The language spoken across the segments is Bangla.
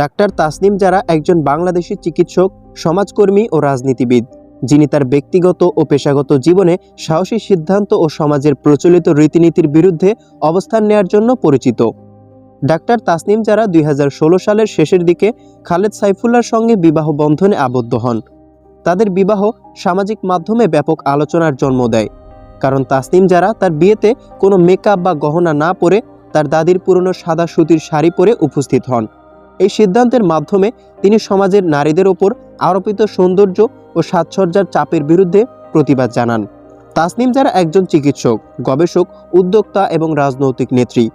ডাক্তার তাসনিম যারা একজন বাংলাদেশি চিকিৎসক, সমাজকর্মী ও রাজনীতিবিদ। যিনি তার ব্যক্তিগত ও পেশাগত জীবনে সাহসী সিদ্ধান্ত ও সমাজের প্রচলিত রীতিনীতির বিরুদ্ধে অবস্থান নেয়ার জন্য পরিচিত। ডাক্তার তাসনিম যারা দুই হাজার ষোলো সালের শেষের দিকে খালেদ সাইফুল্লার সঙ্গে বিবাহ বন্ধনে আবদ্ধ হন। তাদের বিবাহ সামাজিক মাধ্যমে ব্যাপক আলোচনার জন্ম দেয়। কারণ তাসনিম যারা তার বিয়েতে কোনো মেকআপ বা গহনা না পরে তার দাদির পুরনো সাদা সুতির শাড়ি পরে উপস্থিত হন। এই সিদ্ধান্তের মাধ্যমে তিনি সমাজের নারীদের ওপর আরোপিত সৌন্দর্য ও সাজসজ্জার চাপের বিরুদ্ধে প্রতিবাদ জানান। তাসনিম যারা একজন চিকিৎসক, গবেষক, উদ্যোক্তা এবং রাজনৈতিক নেত্রী,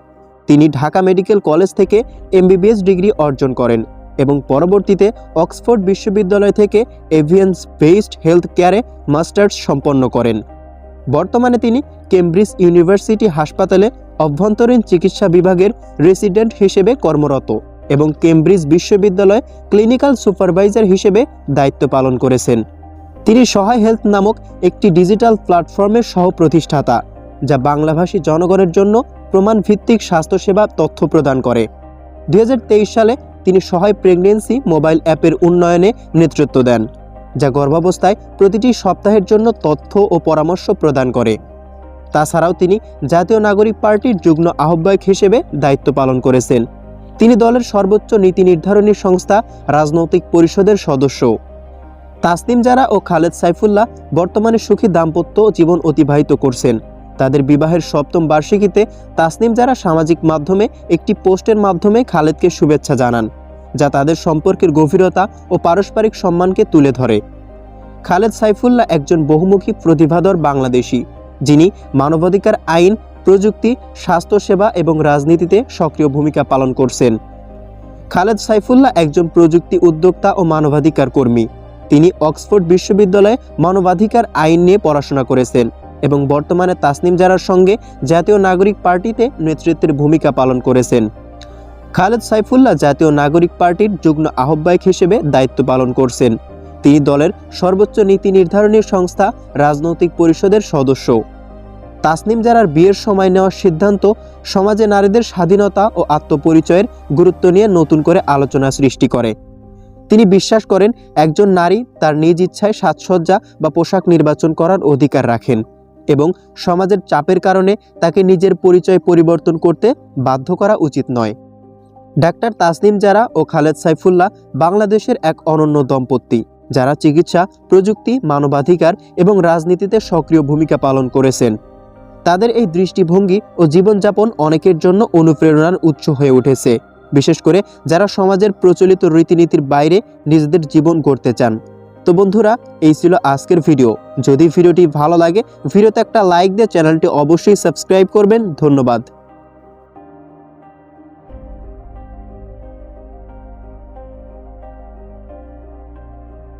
তিনি ঢাকা মেডিকেল কলেজ থেকে এমবিবিএস ডিগ্রি অর্জন করেন এবং পরবর্তীতে অক্সফোর্ড বিশ্ববিদ্যালয় থেকে এভিয়েন্স বেসড হেলথ কেয়ারে মাস্টার্স সম্পন্ন করেন। বর্তমানে তিনি কেমব্রিজ ইউনিভার্সিটি হাসপাতালে অভ্যন্তরীণ চিকিৎসা বিভাগের রেসিডেন্ট হিসেবে কর্মরত। এবং কেমব্রিজ বিশ্ববিদ্যালয় ক্লিনিক্যাল সুপারভাইজার হিসেবে দায়িত্ব পালন করেছেন। তিনি সহায় হেলথ নামক একটি ডিজিটাল প্ল্যাটফর্মের সহ প্রতিষ্ঠাতা যা বাংলাভাষী জনগণের জন্য প্রমাণ ভিত্তিক স্বাস্থ্যসেবা তথ্য প্রদান করে। দু হাজার তেইশ সালে তিনি সহায় প্রেগনেন্সি মোবাইল অ্যাপের উন্নয়নে নেতৃত্ব দেন, যা গর্ভাবস্থায় প্রতিটি সপ্তাহের জন্য তথ্য ও পরামর্শ প্রদান করে। তাছাড়াও তিনি জাতীয় নাগরিক পার্টির যুগ্ম আহ্বায়ক হিসেবে দায়িত্ব পালন করেছেন। তিনি দলের সর্বোচ্চ নীতি নির্ধারণী সংস্থা, রাজনৈতিক পরিষদের সদস্য। তাসনিম জারা ও খালেদ সাইফুল্লাহ বর্তমানে সুখী দাম্পত্য জীবন অতিবাহিত করছেন। তাদের বিবাহের সপ্তম বার্ষিকীতে তাসনিম যারা সামাজিক মাধ্যমে একটি পোস্টের মাধ্যমে খালেদকে শুভেচ্ছা জানান, যা তাদের সম্পর্কের গভীরতা ও পারস্পরিক সম্মানকে তুলে ধরে। খালেদ সাইফুল্লাহ একজন বহুমুখী প্রতিভাধর বাংলাদেশি, যিনি মানবাধিকার আইন প্রযুক্তি, স্বাস্থ্যসেবা এবং রাজনীতিতে সক্রিয় ভূমিকা পালন করছেন। খালেদ সাইফুল্লাহ একজন প্রযুক্তি উদ্যোক্তা ও মানবাধিকার কর্মী। তিনি অক্সফোর্ড বিশ্ববিদ্যালয়ে মানবাধিকার আইন নিয়ে পড়াশোনা করেছেন এবং বর্তমানে তাসনিম জারার সঙ্গে জাতীয় নাগরিক পার্টিতে নেতৃত্বের ভূমিকা পালন করেছেন। খালেদ সাইফুল্লাহ জাতীয় নাগরিক পার্টির যুগ্ম আহ্বায়ক হিসেবে দায়িত্ব পালন করছেন। তিনি দলের সর্বোচ্চ নীতি নির্ধারণী সংস্থা, রাজনৈতিক পরিষদের সদস্য তাসনিম জারার বিয়ের সময় নেওয়ার সিদ্ধান্ত সমাজে নারীদের স্বাধীনতা ও আত্মপরিচয়ের গুরুত্ব নিয়ে নতুন করে আলোচনা সৃষ্টি করে। তিনি বিশ্বাস করেন, একজন নারী তার নিজ ইচ্ছায় সাজসজ্জা বা পোশাক নির্বাচন করার অধিকার রাখেন এবং সমাজের চাপের কারণে তাকে নিজের পরিচয় পরিবর্তন করতে বাধ্য করা উচিত নয়। ডাক্তার তাসনিম জারা ও খালেদ সাইফুল্লাহ বাংলাদেশের এক অনন্য দম্পতি, যারা চিকিৎসা, প্রযুক্তি, মানবাধিকার এবং রাজনীতিতে সক্রিয় ভূমিকা পালন করেছেন। তাদের এই দৃষ্টিভঙ্গি ও জীবনযাপন অনেকের জন্য অনুপ্রেরণার উৎস হয়ে উঠেছে। বিশেষ করে যারা সমাজের প্রচলিত রীতিনীতির বাইরে নিজেদের জীবন করতে চান। তো বন্ধুরা, এই ছিল আজকের ভিডিও। যদি ভিডিওটি ভালো লাগে, ভিডিওতে একটা লাইক দিয়ে চ্যানেলটি অবশ্যই সাবস্ক্রাইব করবেন। ধন্যবাদ।